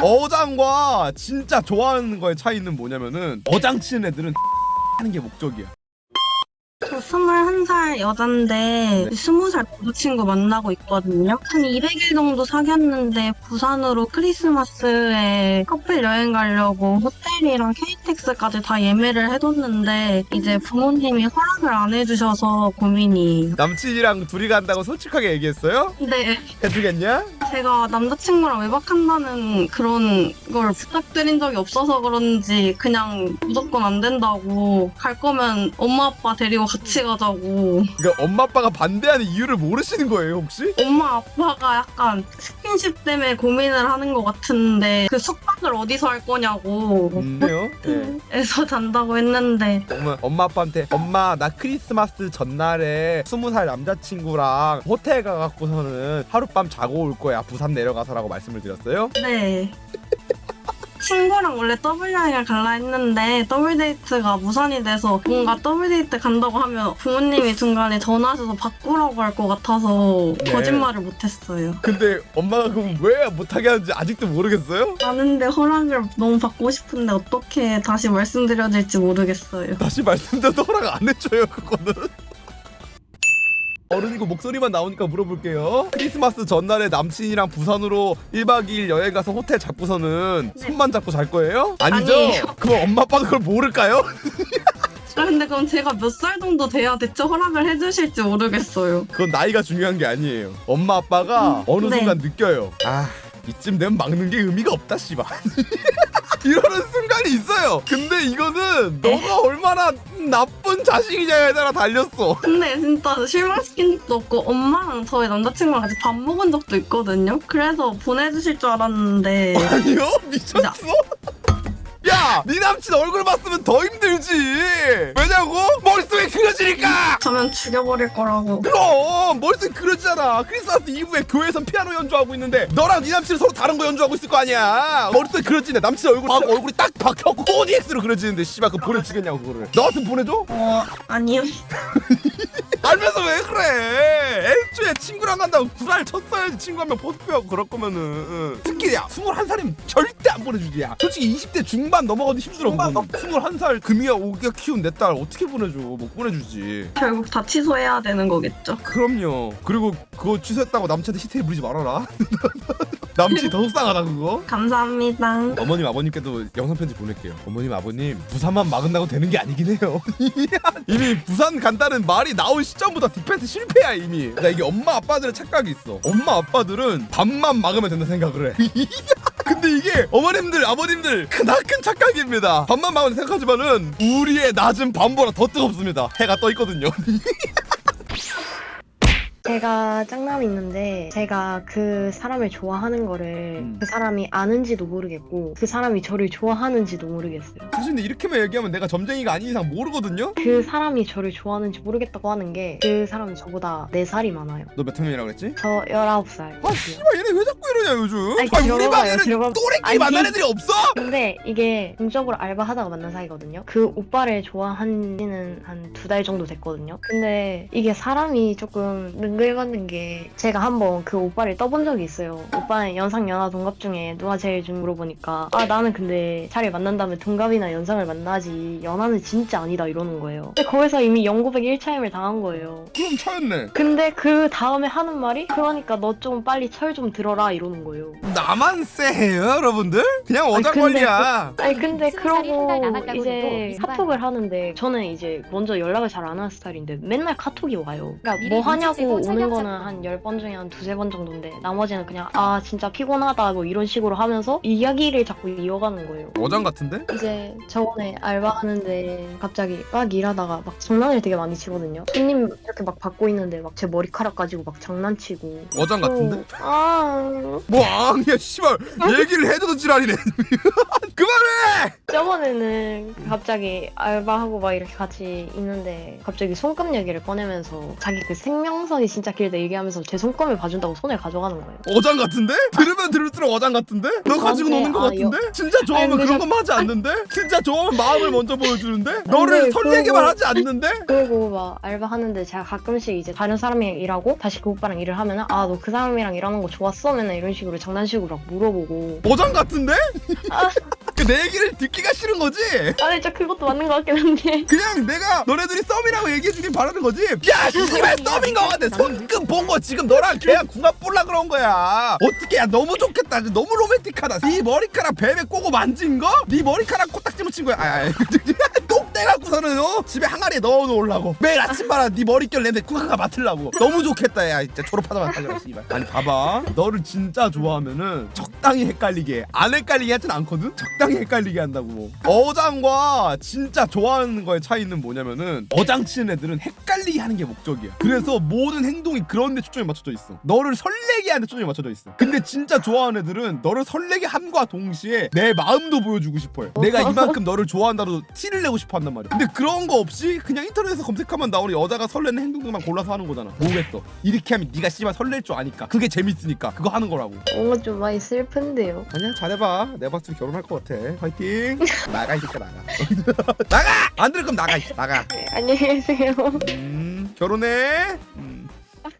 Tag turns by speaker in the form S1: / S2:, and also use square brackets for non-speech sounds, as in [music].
S1: 어장과 진짜 좋아하는 거의 차이는 뭐냐면은 어장 치는 애들은 [laughs] 하는 게 목적이야.
S2: 저 21살 여잔데
S1: 네.
S2: 20살 남자친구 만나고 있거든요. 한 200일 정도 사귀었는데 부산으로 크리스마스에 커플 여행 가려고 호텔이랑 KTX까지 다 예매를 해뒀는데 이제 부모님이 허락을 안 해주셔서 고민이에요.
S1: 남친이랑 둘이 간다고 솔직하게 얘기했어요?
S2: 근데
S1: 해주겠냐?
S2: 제가 남자친구랑 외박한다는 그런 걸 부탁드린 적이 없어서 그런지 그냥 무조건 안 된다고 갈 거면 엄마 아빠 데리고 같이 가자고
S1: 그러니까 엄마 아빠가 반대하는 이유를 모르시는 거예요 혹시?
S2: 엄마 아빠가 약간 스킨십 때문에 고민을 하는 것 같은데 그 숙박을 어디서 할 거냐고
S1: 없네요. 네. [laughs]
S2: 에서 잔다고 했는데
S1: 엄마, 엄마 아빠한테 엄마 나 크리스마스 전날에 스무 살 남자친구랑 호텔 가갖고서는 하룻밤 자고 올 거야 부산 내려가서라고 말씀을 드렸어요.
S2: 네 친구랑 원래 더블 여행을 갈라 했는데 더블 데이트가 무산이 돼서 뭔가 더블 데이트 간다고 하면 부모님이 중간에 전화하셔서 바꾸라고 할 것 같아서
S1: 네.
S2: 거짓말을 못했어요.
S1: 근데 엄마가 그럼 왜 못하게 하는지 아직도 모르겠어요?
S2: 아는데 허락을 너무 받고 싶은데 어떻게 다시 말씀드려야 될지 모르겠어요.
S1: 다시 말씀드려도 허락 안 해줘요 그거는. 어른이고 목소리만 나오니까 물어볼게요. 크리스마스 전날에 남친이랑 부산으로 1박 2일 여행 가서 호텔 잡고서는
S2: 네.
S1: 손만 잡고 잘 거예요? 아니죠?
S2: 아니에요.
S1: 그럼 엄마 아빠도 그걸 모를까요? [laughs]
S2: 아, 근데 그럼 제가 몇 살 정도 돼야 대체 허락을 해주실지 모르겠어요.
S1: 그건 나이가 중요한 게 아니에요. 엄마 아빠가 어느
S2: 네.
S1: 순간 느껴요. 아 이쯤 되면 막는 게 의미가 없다 씨발. [laughs] 이러는 순간이 있어요. 근데 이거는
S2: 네.
S1: 너가 얼마나 나쁜 자식이냐에 따라 달렸어.
S2: 근데 진짜 실망시킨 적도 없고 엄마랑 저희 남자친구랑 같이 밥 먹은 적도 있거든요. 그래서 보내주실 줄 알았는데
S1: 아니요? 미쳤어? 야! 네 남친 얼굴 봤으면 더 힘들지! 왜냐고? 머릿속에 그려지니까!
S2: 가면 죽여버릴 거라고.
S1: 그럼! 머릿속에 그려지잖아! 크리스마스 이브에 교회에선 피아노 연주하고 있는데 너랑 네 남친은 서로 다른 거 연주하고 있을 거 아니야! 머릿속에 그려지네 남친 얼굴 하고 얼굴이 딱 박혀갖고 4DX로 그려지는데 씨발 그거 보내주겠냐고 그거를 너한테 보내줘?
S2: 어, 아니요. [laughs]
S1: 알면서 왜 그래? 애초에 친구랑 간다고 구라를 쳤어야지 친구 한 명 포스표하고 그럴 거면은 응. 특히 야 21살이면 절대 안 보내주지 야 솔직히 20대 중반 넘어가도 힘들어 그건 21살 금이야 오기가 키운 내 딸 어떻게 보내줘 못 보내주지
S2: 결국 다 취소해야 되는 거겠죠.
S1: 그럼요 그리고 그거 취소했다고 남친한테 히트를 부리지 말아라 [laughs] 남친 더 속상하다 그거
S2: 감사합니다.
S1: 어머님 아버님께도 영상 편지 보낼게요. 어머님 아버님 부산만 막은다고 되는 게 아니긴 해요. [laughs] 이미 부산 간다는 말이 나온 시점부터 디펜스 실패야 이미. 나 이게 엄마 아빠들의 착각이 있어. 엄마 아빠들은 밥만 막으면 된다 생각을 해. [laughs] 근데 이게 어머님들 아버님들 크나큰 착각입니다. 밥만 막으면 생각하지만은 우리의 낮은 밤보다 더 뜨겁습니다. 해가 떠 있거든요. [laughs]
S3: 제가 짝남이 있는데 제가 그 사람을 좋아하는 거를
S1: 음.
S3: 그 사람이 아는지도 모르겠고 그 사람이 저를 좋아하는지도 모르겠어요.
S1: 사실 근데 이렇게만 얘기하면 내가 점쟁이가 아닌 이상 모르거든요.
S3: 그 사람이 저를 좋아하는지 모르겠다고 하는 게 그 사람이 저보다 4살이 많아요.
S1: 너 몇 학년이라고 그랬지?
S3: 저 19살.
S1: 아 씨발 얘네 왜 자꾸 이러냐 요즘?
S3: 아니,
S1: 아니, 우리
S3: 들어봐요,
S1: 반에는
S3: 들어봐-
S1: 또래끼리
S3: 아니,
S1: 만난 애들이 없어?
S3: 근데 이게 공적으로 알바하다가 만난 사이거든요. 그 오빠를 좋아한 지는 한 두 달 정도 됐거든요. 근데 이게 사람이 조금 능 글맞는 게 제가 한번 그 오빠를 떠본 적이 있어요. 오빠는 연상 연하 동갑 중에 누가 제일 좀 물어보니까 아 나는 근데 자리를 만난 다음에 동갑이나 연상을 만나지 연하는 진짜 아니다 이러는 거예요. 근데 거기서 이미 0900 1차임을 당한 거예요.
S1: 그럼 차였네.
S3: 근데 그 다음에 하는 말이 그러니까 너 좀 빨리 철 좀 들어라 이러는 거예요.
S1: 나만 쎄해요 여러분들? 그냥
S3: 아니,
S1: 어장
S3: 근데
S1: 관리야.
S3: 아니 근데
S4: 스무 살이
S3: 그러고
S4: 한달 남았다고
S3: 이제
S4: 해도
S3: 카톡을 하는데 저는 이제 먼저 연락을 잘 안 하는 스타일인데 맨날 카톡이 와요. 그러니까
S4: 미리
S3: 뭐 하냐고 오는 거는. 한 10번 중에 한 두세 번 정도인데 나머지는 그냥 아 진짜 피곤하다 뭐 이런 식으로 하면서 이야기를 자꾸 이어가는 거예요.
S1: 어장 같은데?
S3: 이제 저번에 알바하는데 갑자기 막 일하다가 막 장난을 되게 많이 치거든요. 손님 이렇게 막 받고 있는데 막 제 머리카락 가지고 막 장난치고
S1: 어장 같은데?
S3: 또,
S1: 아뭐 앙이야 씨발 얘기를 해줘도 지랄이네. [laughs] 그만해.
S3: 저번에는 갑자기 알바하고 막 이렇게 같이 있는데 갑자기 손금 얘기를 꺼내면서 자기 그 생명선이 진짜 길다 얘기하면서 제 손금을 봐준다고 손을 가져가는 거예요.
S1: 어장 같은데? 들으면 들을수록 어장 같은데? 너 가지고
S3: 아, 네.
S1: 노는 거
S3: 아,
S1: 같은데? 진짜 좋아하면
S3: 아니,
S1: 그런
S3: 저-
S1: 것만 하지 않는데? 진짜 좋아하면 마음을 먼저 보여주는데? 너를 설레게만
S3: 그거-
S1: 하지 않는데? [laughs]
S3: 그리고 막 알바 하는데 제가 가끔씩 이제 다른 사람이랑 일하고 다시 그 오빠랑 일을 하면은 아 너 그 사람이랑 일하는 거 좋았어? 맨날 이런 식으로 장난식으로 막 물어보고
S1: 어장 같은데?
S3: 아.
S1: 그내 얘기를 듣기가 싫은 거지?
S3: 아 진짜 그것도 맞는 것 같긴 한데
S1: 그냥 내가 너네들이 썸이라고 얘기해주길 바라는 거지? 야 씨발 썸인 거 같아 손금 본 거 지금 너랑 걔랑 궁합 볼라 그런 거야 어떻게 야 너무 좋겠다 너무 로맨틱하다 네 머리카락 뱀에 꼬고 만진 거? 네 머리카락 코딱지 묻힌 거야 아, 아, 똑 떼갖고서는 어? 집에 항아리에 넣어놓으려고. 매일 아침마다 네 머릿결 냄새 쿵쾅 맡으려고. 너무 좋겠다 야 진짜. 졸업하자마자 하자 씨발 아니 봐봐. 너를 진짜 좋아하면은 적당히 헷갈리게 해. 안 헷갈리게 하진 않거든? 적당히 헷갈리게 한다고. 어장과 진짜 좋아하는 거의 차이는 뭐냐면은 어장 치는 애들은 헷갈리게 하는 게 목적이야. 그래서 모든 행동이 그런 데 초점이 맞춰져 있어. 너를 설레게 하는 데 초점이 맞춰져 있어. 근데 진짜 좋아하는 애들은 너를 설레게 함과 동시에 내 마음도 보여주고 싶어요 내가 이만큼 너를 좋아한다고 티를 내고 싶어 한단 말이야. 근데 그런 거 없이 그냥 인터넷에서 검색하면 나오는 여자가 설레는 행동들만 골라서 하는 거잖아. 뭐겠어. 이렇게 하면 네가 씨발 설렐 줄 아니까. 그게 재밌으니까. 그거 하는 거라고.
S3: 뭔가 좀 많이 슬픈데요.
S1: 아니야 잘해봐. 내가 봤을 때 결혼할 것 같아. 화이팅. [laughs] 나가 이 새끼야 나가. [laughs] 나가! 안 들을 거면 나가 이- 나가.
S3: 네, 안녕히 계세요.
S1: 음 결혼해. 음.